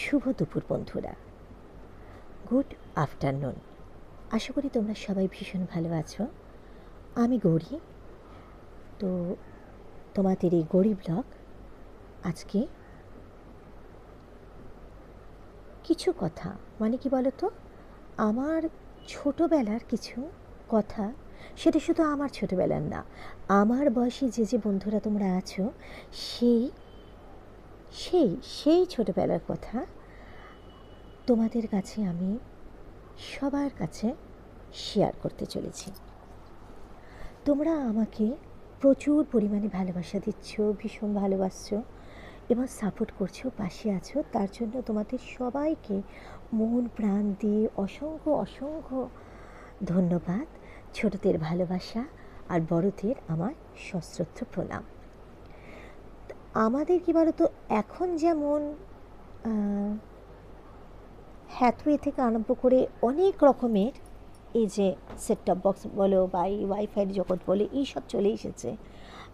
শুভ দুপুর, বন্ধুরা। Good afternoon আশা করি তোমরা সবাই ভীষণ ভালো আছো। আমি গৌরী। তো তোমাদের এই গৌরী ব্লগ আজকে কিছু কথা মানে কি বলো তো আমার ছোটোবেলার কিছু কথা, সেটা শুধু আমার ছোটোবেলার না, আমার বয়সী যে যে বন্ধুরা তোমরা আছো, সেই সেই সেই ছোটোবেলার কথা। তোমাদের কাছে আমি সবার কাছে শেয়ার করতে চলেছি। তোমরা আমাকে প্রচুর পরিমাণে ভালোবাসা দিচ্ছ, ভীষণ ভালোবাসছো এবং সাপোর্ট করছ, পাশে আছো। তার জন্য তোমাদের সবাইকে মন, প্রাণ দিয়ে অসংখ্য অসংখ্য ধন্যবাদ। ছোটদের ভালোবাসা আর বড়দের আমার সশ্রদ্ধ প্রণাম। আমাদের কি বলতো, এখন যেমন হ্যাথওয়ে থেকে আরম্ভ করে অনেক রকমের এই যে সেট টপ বক্স বলো বা এই ওয়াইফাইয়ের জগৎ বলে এইসব চলে এসেছে।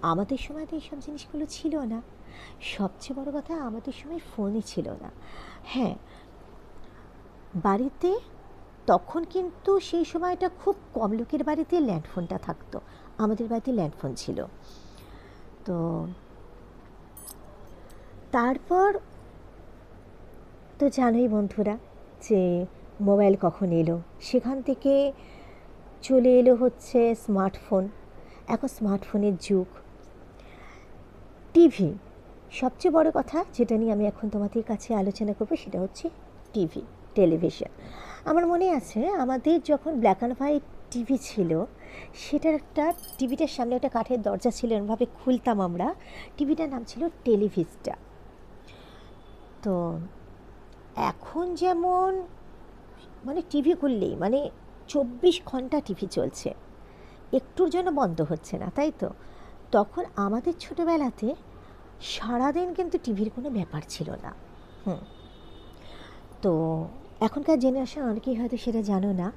আমাদের সময় তো এইসব জিনিসগুলো ছিল না। সবচেয়ে বড় কথা আমাদের সময় ফোনই ছিল না। হ্যাঁ বাড়িতে তখন কিন্তু সেই সময়টা খুব কম লোকের বাড়িতে ল্যান্ডফোনটা থাকতো। আমাদের বাড়িতে ল্যান্ডফোন ছিল। তো তারপর তো জানোই বন্ধুরা যে মোবাইল কখন এলো, সেখান থেকে চলে এলো হচ্ছে স্মার্টফোন, এখন স্মার্টফোনের যুগ। টিভি, সবচেয়ে বড় কথা যেটা নিয়ে আমি এখন তোমাদের কাছে আলোচনা করব সেটা হচ্ছে টিভি, টেলিভিশন। আমার মনে আছে আমাদের যখন ব্ল্যাক অ্যান্ড হোয়াইট টিভি ছিল, সেটার একটা টিভিটার সামনে একটা কাঠের দরজা ছিল, এরমভাবে খুলতাম আমরা। টিভিটার নাম ছিল টেলিভিস্টা তো এখন যেমন মানে টিভি খুললেই মানে চব্বিশ ঘণ্টা টিভি চলছে। একটুর জন্য বন্ধ হচ্ছে না, তাই তো? তখন আমাদের ছোটোবেলাতে সারাদিন কিন্তু টিভির কোনো ব্যাপার ছিল না। হুম। তো এখনকার জেনারেশন অনেকেই হয়তো সেটা জানো না,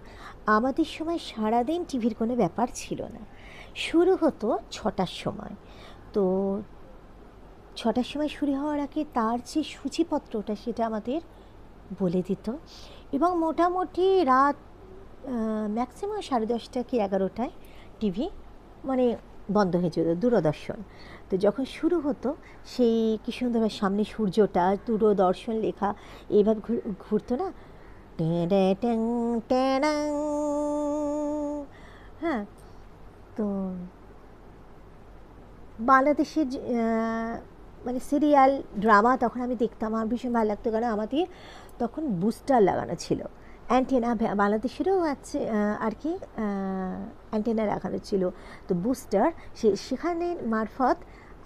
আমাদের সময় সারাদিন টিভির কোনো ব্যাপার ছিল না। শুরু হতো ছটার সময়। তো ছটার সময় শুরু হওয়ার আগে তার যে সূচিপত্রটা সেটা আমাদের বলে দিত। এবং মোটামুটি রাত ম্যাক্সিমাম সাড়ে দশটা কি এগারোটায় টিভি মানে বন্ধ হয়ে যেত, দূরদর্শন। তো যখন শুরু হতো, সেই কি সুন্দরভাবে সামনে সূর্যটা, দূরদর্শন লেখা এইভাবে ঘুরতো না? হ্যাঁ তো বাংলাদেশের মানে সিরিয়াল, ড্রামা তখন আমি দেখতাম। আমার ভীষণ ভালো লাগতো কারণ আমাদের তখন বুস্টার লাগানো ছিল। অ্যান্টেনা বাংলাদেশেরও আছে আর কি অ্যান্টেনা লাগানো ছিল। তো বুস্টার, সে, সেখানে মারফত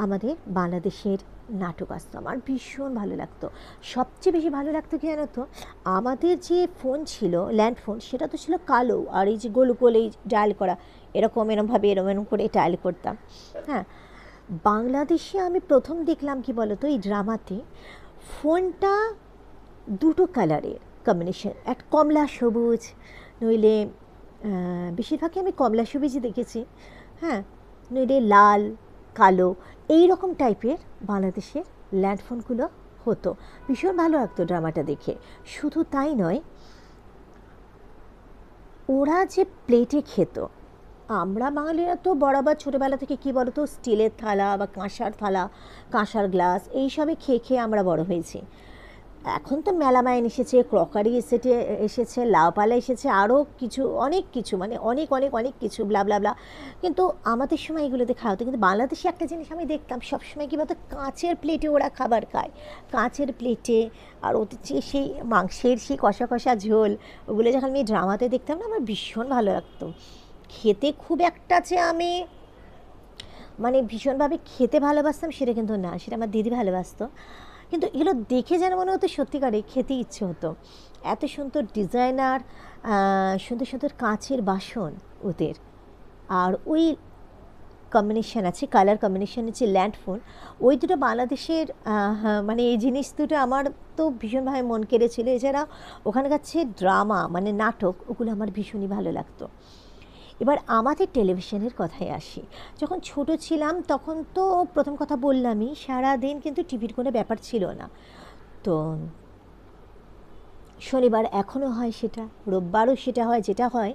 আমাদের বাংলাদেশের নাটক আসতো। আমার ভীষণ ভালো লাগতো। সবচেয়ে বেশি ভালো লাগতো কি জানো তো, আমাদের যে ফোন ছিল, ল্যান্ড ফোন, সেটা তো ছিল কালো। আর এই যে গোল গোল এই ডায়াল করা, এরকম, এরমভাবে, এরম এরম করে ডায়াল করতাম। হ্যাঁ বাংলাদেশে আমি প্রথম দেখলাম কি বলতো এই ড্রামাতে ফোনটা দুটো কালারের কম্বিনেশন এক কমলা সবুজ, নইলে বেশিরভাগই আমি কমলা সবুজই দেখেছি। হ্যাঁ নইলে লাল, কালো এই রকম টাইপের বাংলাদেশের ল্যান্ডফোনগুলো হতো। ভীষণ ভালো লাগতো ড্রামাটা দেখে। শুধু তাই নয়, ওরা যে প্লেটে খেত আমরা বাঙালিরা তো বরাবর ছোটোবেলা থেকে কী বলতো, স্টিলের থালা বা কাঁসার থালা, কাঁসার গ্লাস এইসবে খেয়ে খেয়ে আমরা বড় হয়েছি। এখন তো মেলামাইন এসেছে, ক্রকারি এসেছে এসেছে লাউপালা এসেছে আরও কিছু, অনেক কিছু মানে অনেক অনেক অনেক কিছু ব্লা ব্লা ব্লা কিন্তু আমাদের সময় এগুলোতে খাওয়া হতো। কিন্তু বাংলাদেশে একটা জিনিস আমি দেখতাম, সবসময় কী বলতো, কাঁচের প্লেটে ওরা খাবার খায়। কাঁচের প্লেটে আর ওদের যে সেই মাংসের সেই কষা কষা ঝোল, ওগুলো যখন আমি ড্রামাতে দেখতাম না, আমার ভীষণ ভালো লাগতো। খেতে খুব একটা যে আমি মানে ভীষণভাবে খেতে ভালোবাসতাম সেটা কিন্তু না, সেটা আমার দিদি ভালোবাসতো। কিন্তু এগুলো দেখে যেন মনে হতো সত্যিকারে খেতে ইচ্ছে হতো। এত সুন্দর ডিজাইনার সুন্দর সুন্দর কাঁচের বাসন ওদের। আর ওই কম্বিনেশান আছে কালার কম্বিনেশান আছে ল্যান্ডফোন ওই দুটো বাংলাদেশের মানে এই জিনিস দুটো আমার তো ভীষণভাবে মন কেড়েছিল। এছাড়া ওখানকার যে ড্রামা মানে নাটক, ওগুলো আমার ভীষণই ভালো লাগতো। এবার আমাদের টেলিভিশনের কথায় আসি। যখন ছোট ছিলাম, তখন তো প্রথম কথা বললামই সারা দিন কিন্তু টিভির কোনো ব্যাপার ছিল না। তো শনিবার এখনও হয় সেটা, রোববারও সেটা হয়, যেটা হয়,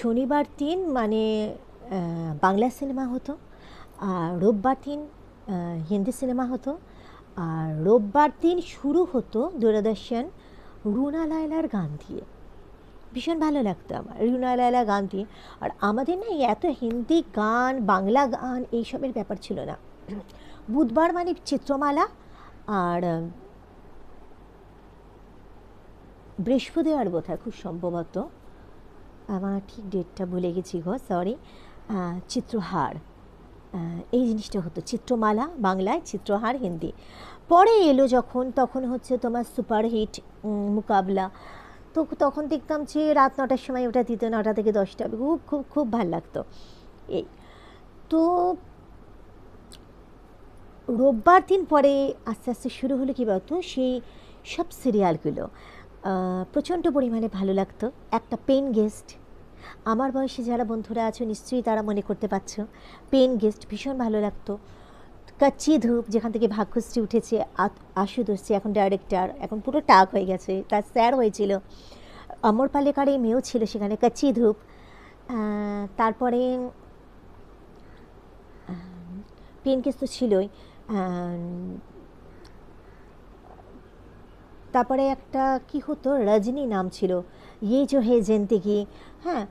শনিবার দিন মানে বাংলা সিনেমা হতো, আর রোববার দিন হিন্দি সিনেমা হতো, আর রোববার দিন শুরু হতো দূরদর্শন রুনা লায়লার গান দিয়ে। ভীষণ ভালো লাগতো আমার। রুনা লায়লা গান দিয়ে আর আমাদের না এত হিন্দি গান, বাংলা গান এইসবের ব্যাপার ছিল না। বুধবার মানে চিত্রমালা আর বৃহস্পতিবার বোধ হয় খুব সম্ভবত। আমার ঠিক ডেটটা ভুলে গেছি গো সরি চিত্রহার। এই জিনিসটা হতো, চিত্রমালা বাংলায় চিত্রহার হিন্দি। পরে এলো যখন, তখন হচ্ছে তোমার সুপারহিট মোকাবলা। তো তখন দেখতাম যে রাত নটার সময় ওটা দিত, নটা থেকে দশটা খুব খুব খুব ভালো লাগতো। এই তো রোববার দিন পরে আস্তে আস্তে শুরু হলো কী বলতো? সেই সব সিরিয়ালগুলো। প্রচণ্ড পরিমাণে ভালো লাগতো। একটা পেন গেস্ট। আমার বয়সে যারা বন্ধুরা আছো, নিশ্চয়ই তারা মনে করতে পারছ, পেন গেস্ট ভীষণ ভালো লাগতো। কাচ্চি ধূপ, যেখান থেকে ভাগ্যশ্রী উঠেছে আ- আশুতোষ, এখন ডাইরেক্টর এখন পুরো টাক হয়ে গেছে, তার স্যার হয়েছিল। অমর পালেকার এই মেয়েও ছিল সেখানে, কাচ্চি ধূপ। তারপরে পেন কেস তো ছিলই। তারপরে একটা কি হতো, রজনী নাম ছিল। ইয়ে জো হে জেন্তিগি হ্যাঁ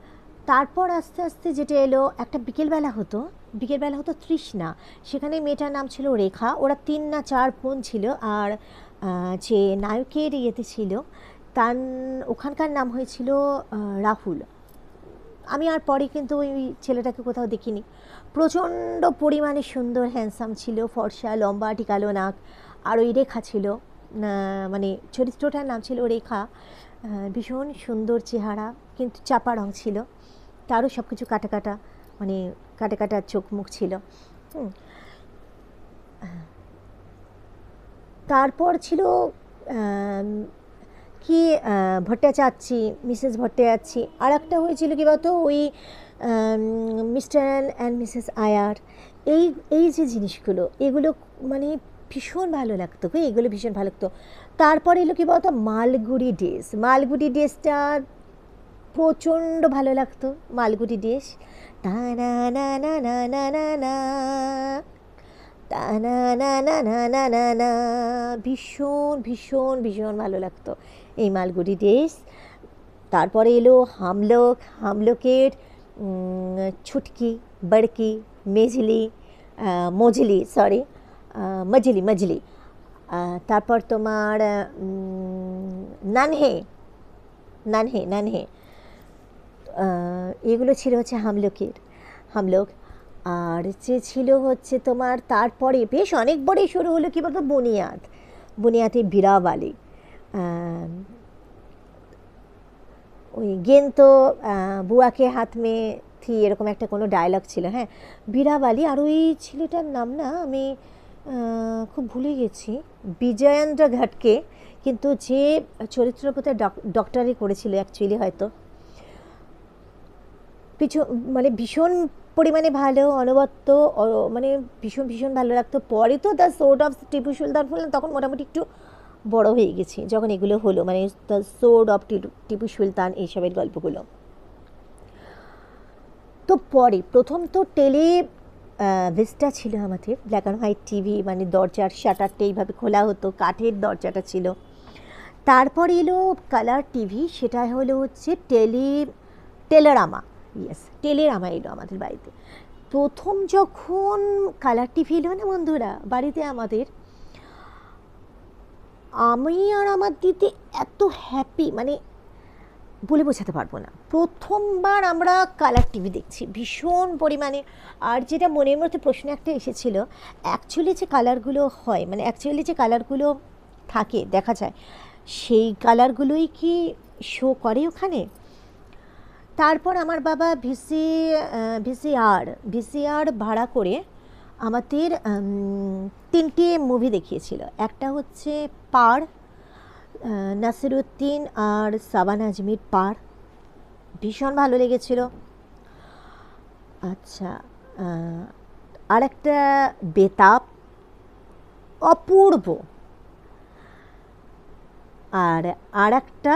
তারপর আস্তে আস্তে যেটা এলো, একটা বিকেলবেলা হতো বিকেলবেলা হতো তৃষ্ণা। সেখানে মেয়েটার নাম ছিল রেখা, ওরা তিন না চার বোন ছিল আর যে নায়কের ইয়েতে ছিল, তার ওখানকার নাম হয়েছিল রাহুল। আমি আর পরে কিন্তু ওই ছেলেটাকে কোথাও দেখিনি। প্রচণ্ড পরিমাণে সুন্দর হ্যান্ডসাম ছিল, ফর্সা, লম্বা, টিকালো নাক, আর ওই রেখা ছিল মানে চরিত্রটার নাম ছিল রেখা। ভীষণ সুন্দর চেহারা, কিন্তু চাপা রং ছিল। তারও সব কিছু কাটা কাটা মানে কাটা কাটা চোখ মুখ ছিল। তারপর ছিল কি ভট্টাচার্যি, মিসেস ভট্টাচার্যি। আর একটা হয়েছিল কি বলতো, ওই মিস্টার অ্যান্ড মিসেস আয়ার। এই এই যে জিনিসগুলো, এগুলো মানে ভীষণ ভালো লাগতো এগুলো ভীষণ ভালো লাগতো। তারপরে এলো কি বলতো, মালগুড়ি ডেস মালগুড়ি ডেসটা প্রচণ্ড ভালো লাগতো মালগুড়ি দেশ না না না না না না না না না না না না ভীষণ ভীষণ ভীষণ ভালো লাগতো এই মালগুড়ি দেশ তারপরে এলো হামলোক, হামলোকের ছুটকি, বড়কি, মেঝলি মজলি সরি মজলি মজলি তারপর তোমার নানহে নানহে নানহে। এগুলো ছিল হচ্ছে হামলোকের, হামলোক। আর যে ছিল হচ্ছে তোমার তারপরে বেশ অনেক বড়ই শুরু হলো কী বলতো বুনিয়াদ বুনিয়াতে বিরাবালি ওই গেন তো বুয়াকে হাত মে থি এরকম একটা কোনো ডায়লগ ছিল হ্যাঁ। বিরাবালি আর ওই ছেলেটার নাম না আমি খুব ভুলে গেছি, বিজয়েন্দ্র ঘাটকে। কিন্তু যে চরিত্র বোধহয় ডক্টরি করেছিল অ্যাকচুয়ালি হয়তো। পিছু মানে ভীষণ পরিমাণে ভালো অনবত্য মানে ভীষণ ভীষণ ভালো লাগতো। পরে তো the sword of Tipu Sultan ফুল তখন মোটামুটি একটু বড় হয়ে গেছি, যখন এগুলো হলো মানে the sword of Tipu Sultan এইসবের গল্পগুলো। তো পরে, প্রথম তো টেলি ভিস্টা ছিল আমাদের ব্ল্যাক অ্যান্ড হোয়াইট টিভি মানে দরজার শাটারটা এইভাবে খোলা হতো, কাঠের দরজাটা ছিল। তারপর এলো কালার টিভি সেটা হলো হচ্ছে টেলি টেলারামা ইয়েস টেলেরামা এলো আমাদের বাড়িতে। প্রথম যখন কালার টিভি এলো না বন্ধুরা, বাড়িতে আমাদের, আমি আর আমার দিদি এত হ্যাপি মানে বলে বোঝাতে পারব না। প্রথমবার আমরা কালার টিভি দেখছি, ভীষণ পরিমাণে। আর যেটা মনের মধ্যে প্রশ্ন একটা এসেছিল অ্যাকচুয়ালি যে কালারগুলো হয় মানে অ্যাকচুয়ালি যে কালারগুলো থাকে, দেখা যায়, সেই কালারগুলোই কি শো করে ওখানে? তারপর আমার বাবা ভিসি ভিসিআর ভিসিআর ভাড়া করে আমাদের তিনটি মুভি দেখিয়েছিল। একটা হচ্ছে পার নাসিরুদ্দিন আর সাবান আজমির পার ভীষণ ভালো লেগেছিল। আচ্ছা আর একটা বেতাব, অপূর্ব। আর আর একটা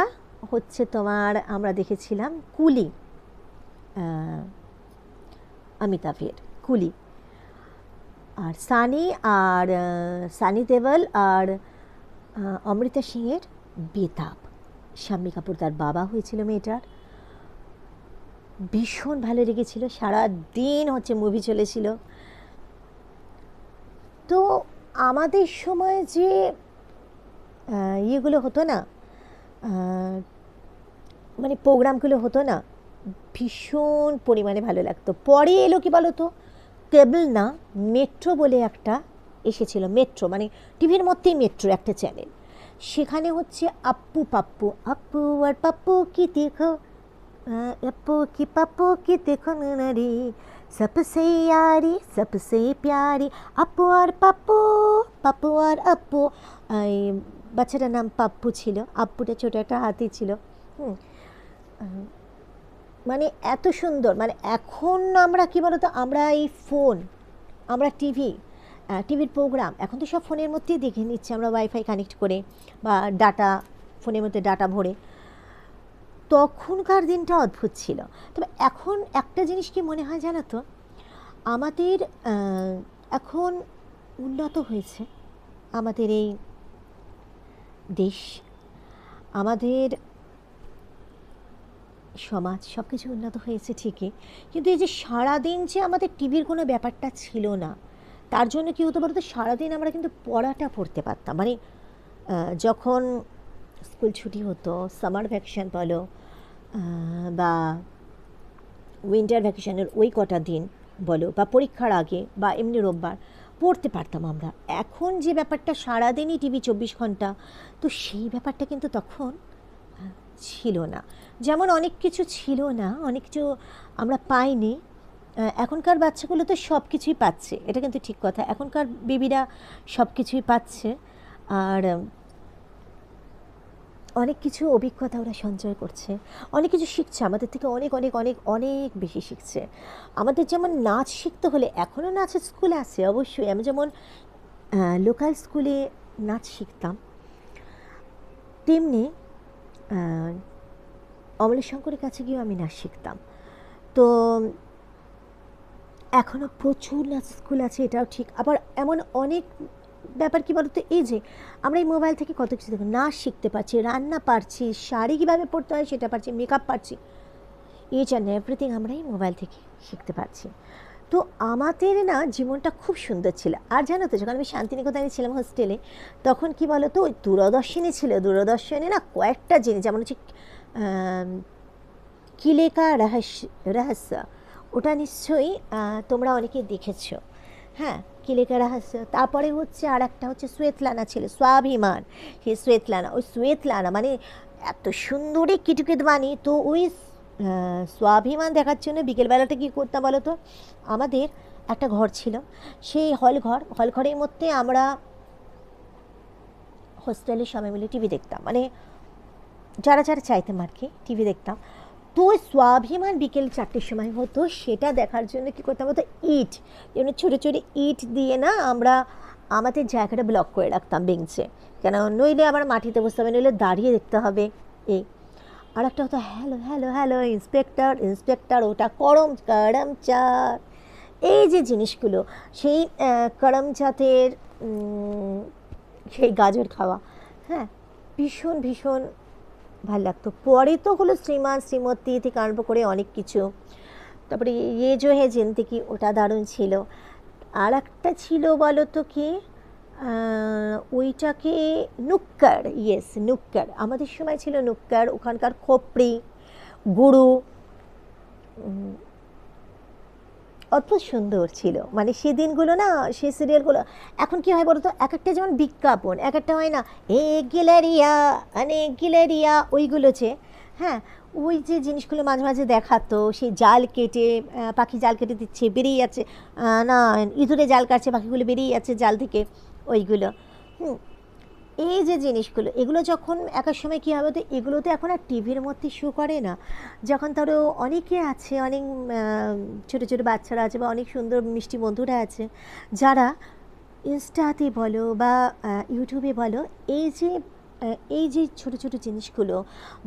হচ্ছে তোমার, আমরা দেখেছিলাম কুলি অমিতাভের কুলি। আর সানি আর সানি দেওয়াল আর অমৃতা সিংয়ের বেতাব। শাম্মী কাপুর তার বাবা হয়েছিল মেয়েটার। ভীষণ ভালো লেগেছিল সারা দিন হচ্ছে মুভি চলেছিল। তো আমাদের সময় যে ইয়েগুলো হতো না মানে প্রোগ্রামগুলো হতো না, ভীষণ পরিমাণে ভালো লাগতো। পরে এলো কি বলো তো কেবল না, মেট্রো বলে একটা এসেছিল, মেট্রো মানে টিভির মধ্যেই মেট্রো একটা চ্যানেল। সেখানে হচ্ছে আপ্পু পাপ্পু আপ্পু আর পাপ্পু কি দেখো? আপু কি পাপ্পু কি দেখো নারি সবসে ইয়ারি সবসে প্যারি। আপু আর পাপ্পু পাপ্পু আর আপ্পু বাচ্চাটার নাম পাপ্পু ছিল আপ্পুটা ছোটো একটা হাতি ছিল। হুম মানে এত সুন্দর। মানে এখন আমরা, কী বলতো, আমরা এই ফোন আমরা টিভি টিভির প্রোগ্রাম এখন তো সব ফোনের মধ্যেই দেখে নিচ্ছি আমরা ওয়াইফাই কানেক্ট করে বা ডাটা ফোনের মধ্যে ডাটা ভরে। তখনকার দিনটা অদ্ভুত ছিল। তবে এখন একটা জিনিস কি মনে হয় জানো তো? আমাদের এখন উন্নত হয়েছে। আমাদের এই দেশ, আমাদের সমাজ সব কিছু উন্নত হয়েছে ঠিকই। কিন্তু এই যে সারাদিন যে আমাদের টিভির কোনো ব্যাপারটা ছিল না, তার জন্য কী হতে পারতো সারাদিন আমরা কিন্তু পড়াটা পড়তে পারতাম। মানে যখন স্কুল ছুটি হতো, সামার ভ্যাকেশন বলো বা উইন্টার ভ্যাকেশনের ওই কটা দিন বলো, বা পরীক্ষার আগে, বা এমনি রোববার, পড়তে পারতাম আমরা। এখন যে ব্যাপারটা সারাদিনই টিভি চব্বিশ ঘণ্টা, তো সেই ব্যাপারটা কিন্তু তখন ছিল না। যেমন অনেক কিছু ছিল না, অনেক কিছু আমরা পাইনি এখনকার বাচ্চাগুলো তো সব কিছুই পাচ্ছে, এটা কিন্তু ঠিক কথা। এখনকার বেবিরা সব কিছুই পাচ্ছে, আর অনেক কিছু অভিজ্ঞতা ওরা সঞ্চয় করছে, অনেক কিছু শিখছে, আমাদের থেকে অনেক অনেক অনেক অনেক বেশি শিখছে। আমাদের যেমন নাচ শিখতে হলে এখনও নাচের স্কুল আছে, অবশ্যই। আমি যেমন লোকাল স্কুলে নাচ শিখতাম, তেমনি অমলেশঙ্করের কাছে গিয়েও আমি নাচ শিখতাম। তো এখনও প্রচুর নাচ স্কুল আছে, এটাও ঠিক। আবার এমন অনেক ব্যাপার কি বলতো, এই যে আমরা এই মোবাইল থেকে কত কিছু দেখো নাচ শিখতে পারছি, রান্না পারছি, শাড়ি কীভাবে পরতে হয় সেটা পারছি মেকআপ পারছি ইচ অ্যান্ড এভরিথিং আমরা এই মোবাইল থেকে শিখতে পারছি। তো আমাদের না জীবনটা খুব সুন্দর ছিল। আর জানো তো, যখন আমি শান্তিনিকেতনে ছিলাম হোস্টেলে তখন কি বলো তো ওই দূরদর্শনী ছিল। দূরদর্শনে না কয়েকটা জিনিস, যেমন হচ্ছে কিলেকা রহস্য রহস্য, ওটা নিশ্চয়ই তোমরা অনেকে দেখেছ। হ্যাঁ কিলেকা রহস্য, তারপরে হচ্ছে আর একটা হচ্ছে শ্বেতলানা ছিল, স্বাভিমান। হে শ্বেতলানা, ওই শ্বেতলানা মানে এত সুন্দরী কিটুকিট বানি তো ওই স্বাভিমান দেখার জন্য বিকেলবেলাটা কী করতাম বলো তো? আমাদের একটা ঘর ছিল। সেই হল ঘর, হল ঘরের মধ্যে আমরা হোস্টেলে সবাই মিলে টিভি দেখতাম। মানে যারা যারা চাইতাম আর কি টিভি দেখতাম। তো স্বাভিমান বিকেল চারটের সময় হতো, সেটা দেখার জন্য কী করতাম হতো ইট যেমন ছোটো ছোটো ইট দিয়ে না আমরা আমাদের জায়গাটা ব্লক করে রাখতাম বেঞ্চে কেন? নইলে আবার মাটিতে বসতে হবে নইলে দাঁড়িয়ে দেখতে হবে। এই আর একটা হতো hello hello hello inspector inspector ওটা করম করম চাঁদ এই যে জিনিসগুলো সেই আহ, করম চাঁদের সেই গাজর খাওয়া হ্যাঁ ভীষণ ভীষণ ভালো লাগতো। পরে তো হলো শ্রীমান শ্রীমতী থেকে আরম্ভ করে অনেক কিছু। তারপরে ইয়ে জো হে জিন্দিগি ওটা দারুণ ছিল। আর একটা ছিল বলো তো কি ওইটাকে নুক্কার ইয়েস নুক্কার। আমাদের সময় ছিল নুক্কার, ওখানকার খোপড়ি গুরু অদ্ভুত সুন্দর ছিল। মানে সেই দিনগুলো না সেই সিরিয়ালগুলো, এখন কি হয় বলতো এক একটা যেমন বিজ্ঞাপন এক একটা হয় না, এ গিলারিয়া মানে গিলারিয়া ওইগুলো যে হ্যাঁ ওই যে জিনিসগুলো মাঝে মাঝে দেখাতো সেই জাল কেটে পাখি জাল কেটে দিচ্ছে, বেরিয়ে যাচ্ছে না, ইঁদুরে জাল কাটছে, পাখিগুলো বেরিয়ে যাচ্ছে জাল থেকে। ওইগুলো। হুম, এই যে জিনিসগুলো, এগুলো যখন একার সময় কী হবে, তো এগুলো তো এখন আর টিভির মধ্যে শো করে না। যখন ধরো অনেকে আছে, অনেক ছোটো ছোটো বাচ্চারা আছে বা অনেক সুন্দর মিষ্টি বন্ধুরা আছে, যারা ইনস্টাতে বলো বা ইউটিউবে বলো, এই যে এই যে ছোট ছোট জিনিসগুলো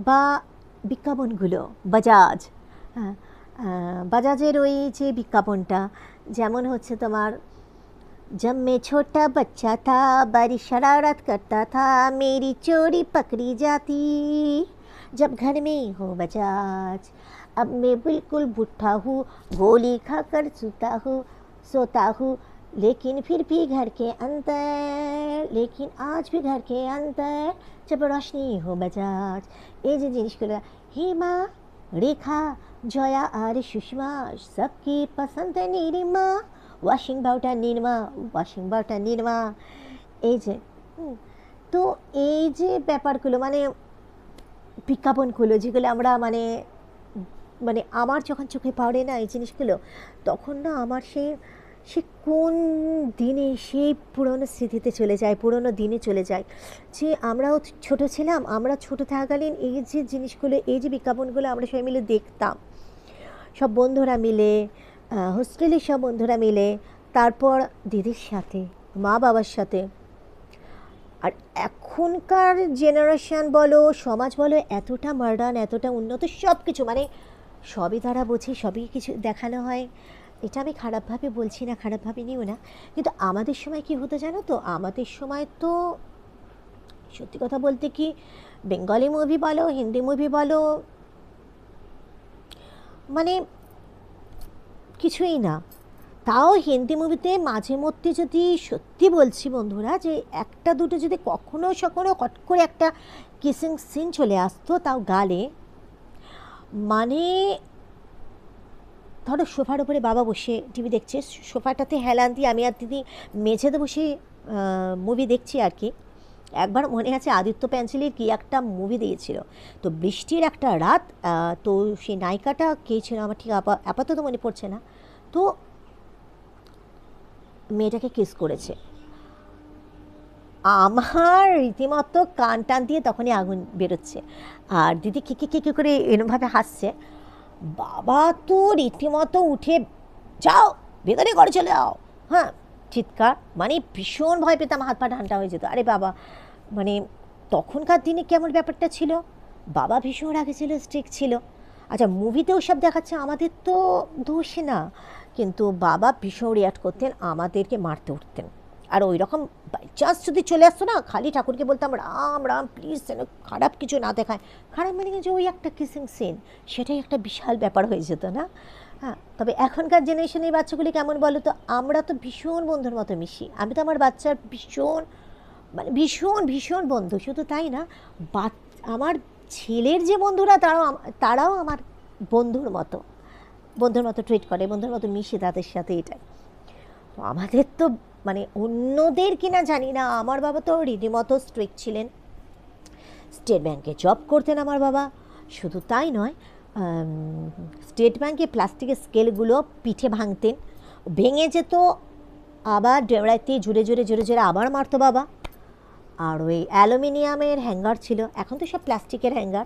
বা বিজ্ঞাপনগুলো, বাজাজ হ্যাঁ বাজাজের ওই যে বিজ্ঞাপনটা, যেমন হচ্ছে তোমার जब मैं छोटा बच्चा था बड़ी शरारत करता था मेरी चोरी पकड़ी जाती जब घर में हो बजाज अब मैं बिल्कुल बुढ़ा हूँ गोली खाकर सोता हूँ सोता हूँ लेकिन फिर भी घर के अंदर लेकिन आज भी घर के अंदर जब रोशनी हो बजाज ये जो জিনিসগুলো হিমা রেখা জয়া আর সুষমা সবকি পছন্দ নিরিমা Washing powder Nirma washing powder Nirma. এই যে তো এই যে ব্যাপারগুলো মানে বিজ্ঞাপনগুলো, যেগুলো আমরা মানে মানে আমার যখন চোখে পড়ে না এই জিনিসগুলো, তখন না আমার সে সে কোন দিনে সেই পুরনো স্মৃতিতে চলে যায়, পুরনো দিনে চলে যায়। যে আমরাও ছোট ছিলাম, আমরা ছোট থাকাকালীন এই যে জিনিসগুলো, এই যে বিজ্ঞাপনগুলো আমরা সবাই মিলে দেখতাম। সব বন্ধুরা মিলে আহ, হোস্টেলের সব বন্ধুরা মিলে তারপর দিদির সাথে মা বাবার সাথে। আর এখনকার জেনারেশান বলো সমাজ বলো এতটা মডার্ন এতটা উন্নত সব কিছু মানে সবই তারা বোঝে সবই কিছু দেখানো হয়। এটা আমি খারাপভাবে বলছি না খারাপভাবে নিও না। কিন্তু আমাদের সময় কি হতো জানো তো? আমাদের সময় তো সত্যি কথা বলতে কি বেঙ্গলি মুভি বলো হিন্দি মুভি বলো মানে কিছুই না। তাও হিন্দি মুভিতে মাঝে মধ্যে যদি সত্যি বলছি বন্ধুরা যে একটা দুটো যদি কখনো সখনো হট করে একটা কিসিং সিন চলে আসতো তাও গালে মানে ধরো সোফার উপরে বাবা বসে টিভি দেখছে, সোফাটাতে হেলান দিয়ে আমি আর দিদি মেঝেতে বসে মুভি দেখছি আর কি। একবার মনে আছে আদিত্য প্যান্সিলের কি একটা মুভি দিয়েছিল? তো বৃষ্টির একটা রাত তো সেই নায়িকাটা কে ছিল আমার ঠিক আপাতত মনে পড়ছে না। তো মেয়েটাকে কিস করেছে। আমার রীতিমতো কান টান দিয়ে তখনই আগুন বেরোচ্ছে। আর দিদি কে কে কে করে এরমভাবে হাসছে? বাবা তো রীতিমতো উঠে, যাও, ভেতরে ঘরে চলে যাও হ্যাঁ চিৎকার মানে ভীষণ ভয় পেতাম, হাত পা ঠান্ডা হয়ে যেত। আরে বাবা মানে তখনকার দিনে কেমন ব্যাপারটা ছিল? বাবা ভীষণ আগে ছিল স্ট্রিক্ট ছিল। আচ্ছা মুভিতেও সব দেখাচ্ছে, আমাদের তো দোষ না। কিন্তু বাবা ভীষণ রিয়াক্ট করতেন, আমাদেরকে মারতে উঠতেন। আর ওই রকম চান্স যদি চলে আসতো না, খালি ঠাকুরকে বলতাম, রাম রাম প্লিজ যেন খারাপ কিছু না দেখায়। খারাপ মানে যে ওই একটা কিসিং সিন সেটাই একটা বিশাল ব্যাপার হয়ে যেত না? হ্যাঁ তবে এখনকার জেনারেশনের বাচ্চাগুলি কেমন বলো তো আমরা তো ভীষণ বন্ধুর মতো মিশি। আমি তো আমার বাচ্চার ভীষণ মানে ভীষণ ভীষণ বন্ধু, শুধু তাই না বাচ- আমার ছেলের যে বন্ধুরা, তারাও তারাও আমার বন্ধুর মতো বন্ধুর মতো ট্রিট করে, বন্ধুর মতো মিশে তাদের সাথে এটাই তো আমাদের তো মানে অন্যদের কিনা জানি না, আমার বাবা তো রীতিমতো স্ট্রিক্ট ছিলেন। স্টেট ব্যাংকে জব করতেন আমার বাবা, শুধু তাই নয় স্টেট ব্যাংকে প্লাস্টিকের স্কেলগুলো পিঠে ভাঙতেন, ভেঙে যেত, আবার ডেবড়াইতে জুড়ে জুড়ে জুড়ে জুড়ে আবার মারতো বাবা। আর ওই অ্যালুমিনিয়ামের হ্যাঙ্গার ছিল। এখন তো সব প্লাস্টিকের হ্যাঙ্গার।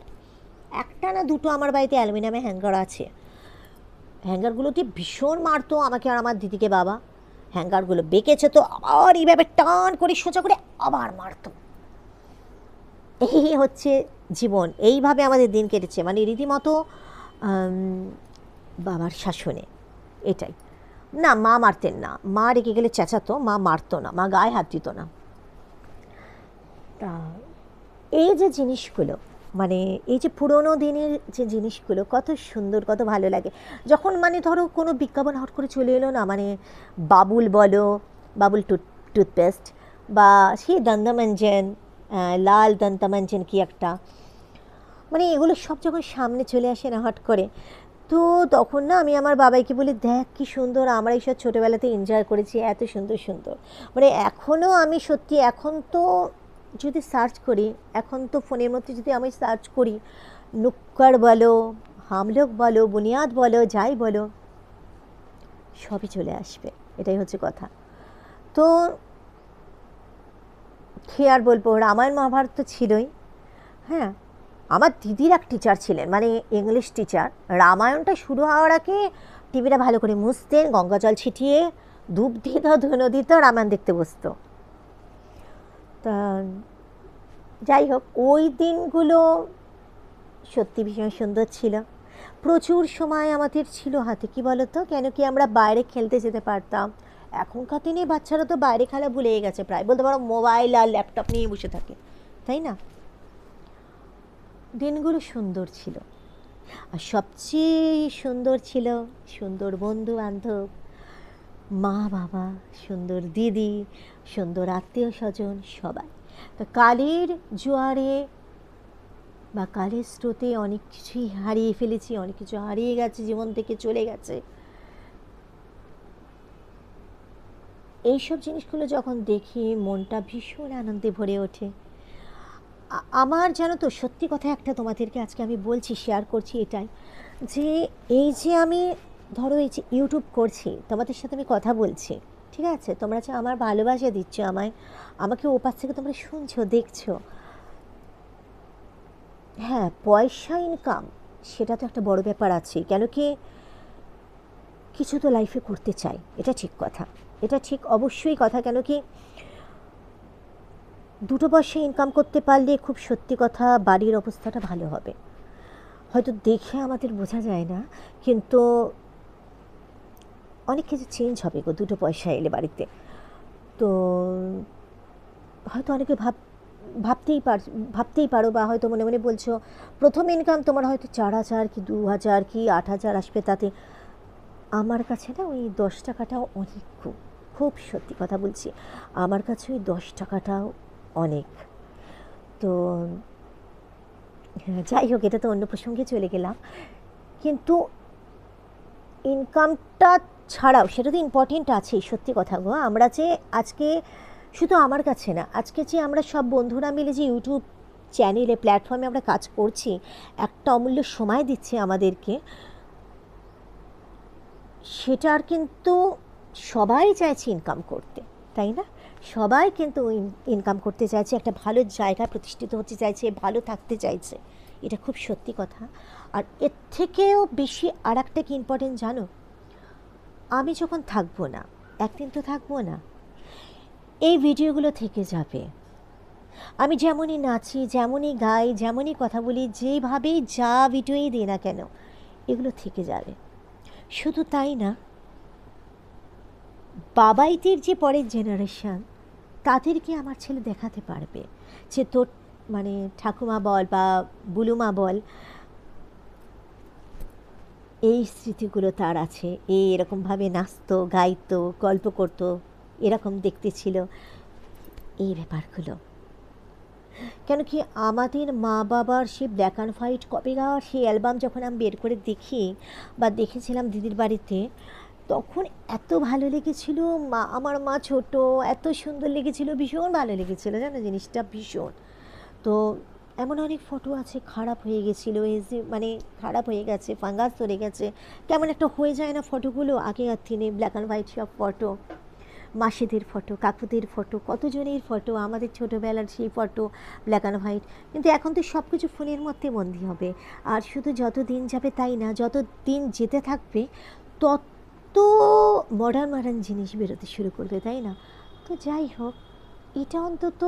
একটা না দুটো আমার বাড়িতে অ্যালুমিনিয়ামের হ্যাঙ্গার আছে। হ্যাঙ্গারগুলোতে ভীষণ মারতো আমাকে আর আমার দিদিকে বাবা। হ্যাঙ্গারগুলো বেঁকেছে তো আবার এইভাবে টান করে সোজা করে আবার মারতো। এই হচ্ছে জীবন। এইভাবে আমাদের দিন কেটেছে। মানে রীতিমতো বাবার শাসনে। এটাই। না, মা মারতেন না। মা রেগে গেলে চেঁচাতো, মা মারতো না, মা গায়ে হাত দিত না। তা এই যে জিনিসগুলো মানে এই যে পুরোনো দিনের যে জিনিসগুলো, কত সুন্দর, কত ভালো লাগে। যখন মানে ধরো কোনো বিজ্ঞাপন হট করে চলে এলো না মানে বাবুল বলো, বাবুল টুথ, টুথপেস্ট বা সেই দন্তমঞ্জন লাল দন্তমঞ্জন কি একটা মানে এগুলো সব যখন সামনে চলে আসে না হট করে, তো তখন না আমি আমার বাবাইকে বলি, দেখ কি সুন্দর, আমরা এইসব ছোটোবেলাতে এনজয় করেছি, এত সুন্দর সুন্দর। মানে এখনও আমি সত্যি, এখন তো যদি সার্চ করি, এখন তো ফোনের মধ্যে যদি আমি সার্চ করি, নুক্কর বলো, হামলোক বলো, বুনিয়াদ বলো, যাই বলো, সবই চলে আসবে। এটাই হচ্ছে কথা। তো কী আর বলব, রামায়ণ মহাভারত তো ছিলই। হ্যাঁ আমার দিদির এক টিচার ছিলেন মানে ইংলিশ টিচার রামায়ণটা শুরু হওয়ার আগে টিভিটা ভালো করে মুছতেন গঙ্গা জল ছিটিয়ে, ধূপ দিত, ধুনো দিত, রামায়ণ দেখতে বসতো। তা, যাই হোক, ওই দিনগুলো সত্যি ভীষণ সুন্দর ছিল। প্রচুর সময় আমাদের ছিল হাতে, কি বলতো? কেন কি আমরা বাইরে খেলতে যেতে পারতাম। এখনকার দিনে বাচ্চারা তো বাইরে খেলা ভুলেই গেছে প্রায়। বলতে পারো, মোবাইল আর ল্যাপটপ নিয়ে বসে থাকে, তাই না? দিনগুলো সুন্দর ছিল। আর সবচেয়ে সুন্দর ছিল সুন্দর বন্ধু বান্ধব মা, বাবা, সুন্দর দিদি, সুন্দর আত্মীয় স্বজন, সবাই। তো কালের জোয়ারে বা কালের স্রোতে অনেক কিছুই হারিয়ে ফেলেছি, অনেক কিছু হারিয়ে গেছে, জীবন থেকে চলে গেছে। এইসব জিনিসগুলো যখন দেখি, মনটা ভীষণ আনন্দে ভরে ওঠে। আমার জানো তো, সত্যি কথা একটা তোমাদেরকে আজকে আমি বলছি শেয়ার করছি এটাই। যে এই যে আমি ধরো এই যে ইউটিউব করছি, তোমাদের সাথে আমি কথা বলছি, ঠিক আছে? তোমরা যে আমার ভালোবাসা দিচ্ছ আমায়, আমাকে ওপাশ থেকে তোমরা শুনছো, দেখছ। হ্যাঁ পয়সা ইনকাম সেটা তো একটা বড় ব্যাপার আছে, কেন কি কিছু তো লাইফে করতে চাই, এটা ঠিক কথা। এটা ঠিক অবশ্যই কথা, কেন কি দুটো পয়সা ইনকাম করতে পারলে খুব সত্যি কথা বাড়ির অবস্থাটা ভালো হবে। হয়তো দেখে আমাদের বোঝা যায় না, কিন্তু অনেক কিছু চেঞ্জ হবে গো দুটো পয়সা এলে বাড়িতে। তো হয়তো অনেকে ভাব ভাবতেই পার ভাবতেই পারো বা হয়তো মনে মনে বলছো প্রথম ইনকাম তোমার হয়তো চার হাজার কি দু হাজার কি আট হাজার আসবে তাতে। আমার কাছে না ওই দশ টাকাটাও অনেক খুব খুব সত্যি কথা বলছি। আমার কাছে ওই দশ টাকাটাও অনেক। তো হ্যাঁ, যাই হোক এটা তো অন্য প্রসঙ্গে চলে গেলাম। কিন্তু ইনকামটা ছাড়াও সেটা তো ইম্পর্টেন্ট আছেই সত্যি কথা গো। আমরা যে আজকে শুধু আমার কাছে না, আজকে যে আমরা সব বন্ধুরা মিলে যে ইউটিউব চ্যানেলে প্ল্যাটফর্মে আমরা কাজ করছি, একটা অমূল্য সময় দিচ্ছে আমাদেরকে সেটার কিন্তু সবাই চাইছে ইনকাম করতে, তাই না? সবাই কিন্তু ইনকাম করতে চাইছে, একটা ভালো জায়গায় প্রতিষ্ঠিত হতে চাইছে, ভালো থাকতে চাইছে, এটা খুব সত্যি কথা। আর এর থেকেও বেশি আর একটা কি ইম্পর্টেন্ট জানো? আমি যখন থাকব না, একদিন তো থাকব না, এই ভিডিওগুলো থেকে যাবে। আমি যেমনই নাচি, যেমনই গাই, যেমনই কথা বলি, যেভাবেই যা ভিডিওই দিই না কেন, এগুলো থেকে যাবে। শুধু তাই না, বাবাইদের যে পরের জেনারেশন তাদেরকে আমার ছেলে দেখাতে পারবে যে তোর মানে ঠাকুমা বল বা বুলুমা বল এই স্মৃতিগুলো তার আছে। এই এরকমভাবে নাচতো, গাইতো, গল্প করতো, এরকম দেখতে ছিল। এই ব্যাপারগুলো। কেন কি আমাদের মা বাবার সেই ব্ল্যাক অ্যান্ড হোয়াইট কপিগার সেই অ্যালবাম যখন আমি বের করে দেখি বা দেখেছিলাম দিদির বাড়িতে, তখন এত ভালো লেগেছিল। মা, আমার মা ছোট, এত সুন্দর লেগেছিল, ভীষণ ভালো লেগেছিল। জানো জিনিসটা? ভীষণ। তো এমন অনেক ফটো আছে, খারাপ হয়ে গেছিল যে মানে খারাপ হয়ে গেছে ফাঙ্গাস ধরে গেছে। কেমন একটা হয়ে যায় না ফটোগুলো আগেকার দিনে ব্ল্যাক অ্যান্ড হোয়াইট সব ফটো মাসিদের ফটো কাকুদের ফটো কতজনের ফটো আমাদের ছোটোবেলার সেই ফটো ব্ল্যাক অ্যান্ড হোয়াইট কিন্তু এখন তো সব কিছু ফোনের মধ্যে বন্দি হবে। আর শুধু যত দিন যাবে তাই না, যত দিন যেতে থাকবে, তত মডার্ন মডার্ন জিনিস বেরোতে শুরু করবে, তাই না? তো যাই হোক, এটা অন্তত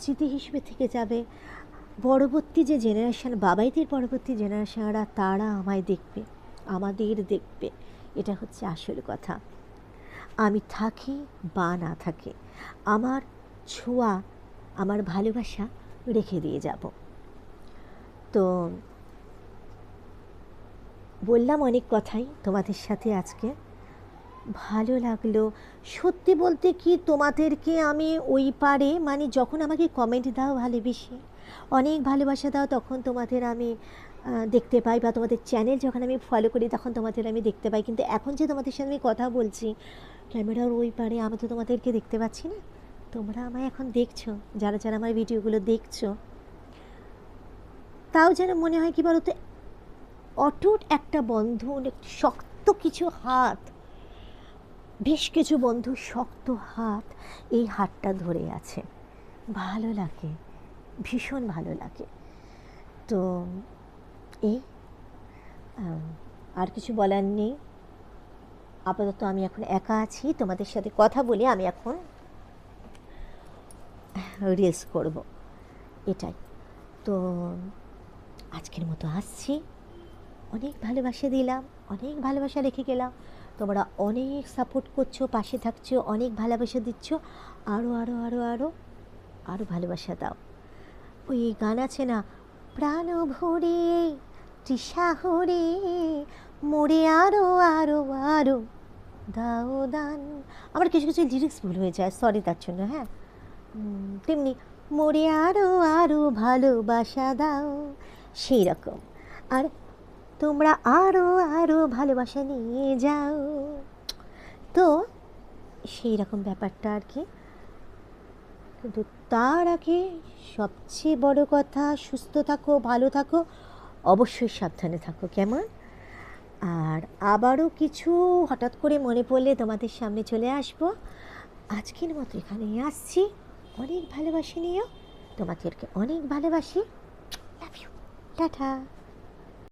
স্মৃতি হিসেবে থেকে যাবে। পরবর্তী যে জেনারেশান বাবাইদের পরবর্তী জেনারেশানরা তারা আমায় দেখবে, আমাদের দেখবে। এটা হচ্ছে আসল কথা। আমি থাকি বা না থাকি, আমার ছোঁয়া, আমার ভালোবাসা রেখে দিয়ে যাব। তো বললাম অনেক কথাই তোমাদের সাথে আজকে। ভালো লাগল। সত্যি বলতে কি তোমাদেরকে আমি ওই পারে মানে যখন আমাকে কমেন্ট দাও ভালোবেসে অনেক ভালোবাসা দাও, তখন তোমাদের আমি দেখতে পাই বা তোমাদের চ্যানেল যখন আমি ফলো করি, তখন তোমাদের আমি দেখতে পাই। কিন্তু এখন যে তোমাদের সাথে আমি কথা বলছি ক্যামেরার ওই পারে আমি তো তোমাদেরকে দেখতে পাচ্ছি না। তোমরা আমায় এখন দেখছ, যারা যারা আমার ভিডিওগুলো দেখছ। তাও যেন মনে হয় কি বলতো, অটুট একটা বন্ধন শক্ত কিছু হাত, বেশ কিছু বন্ধু শক্ত হাত, এই হাতটা ধরে আছে। ভালো লাগে। ভীষণ ভালো লাগে। তো এই আর কিছু বলার নেই। আপাতত আমি এখন একা আছি, তোমাদের সাথে কথা বলে আমি এখন রিলস করব। এটাই। তো, আজকের মতো আসছি। অনেক ভালোবাসা দিলাম, অনেক ভালোবাসা রেখে গেলাম। তোমরা অনেক সাপোর্ট করছ, পাশে থাকছো, অনেক ভালোবাসা দিচ্ছ। আরও আরও আরও আরও আরও ভালোবাসা দাও। ওই গান আছে না, প্রাণ ভরে, তৃষা হরে মোরে আরও আরও আরও দাও দান। আমার কিছু কিছু লিরিক্স ভুল হয়ে যায় সরি তার জন্য হ্যাঁ? তেমনি, মোরে আরও আরও ভালোবাসা দাও। সেই রকম। আর, তোমরা আরও আরও ভালোবাসা নিয়ে যাও। তো, সেই রকম ব্যাপারটা আর কি। কিন্তু তার আগে সবচেয়ে বড় কথা, সুস্থ থাকো, ভালো থাকো, অবশ্যই সাবধানে থাকো, কেমন? আর আবারও কিছু হঠাৎ করে মনে পড়লে তোমাদের সামনে চলে আসব। আজকের মতো এখানেই আসছি। অনেক ভালোবাসি নিও তোমাদেরকে অনেক ভালোবাসি। Love you tata.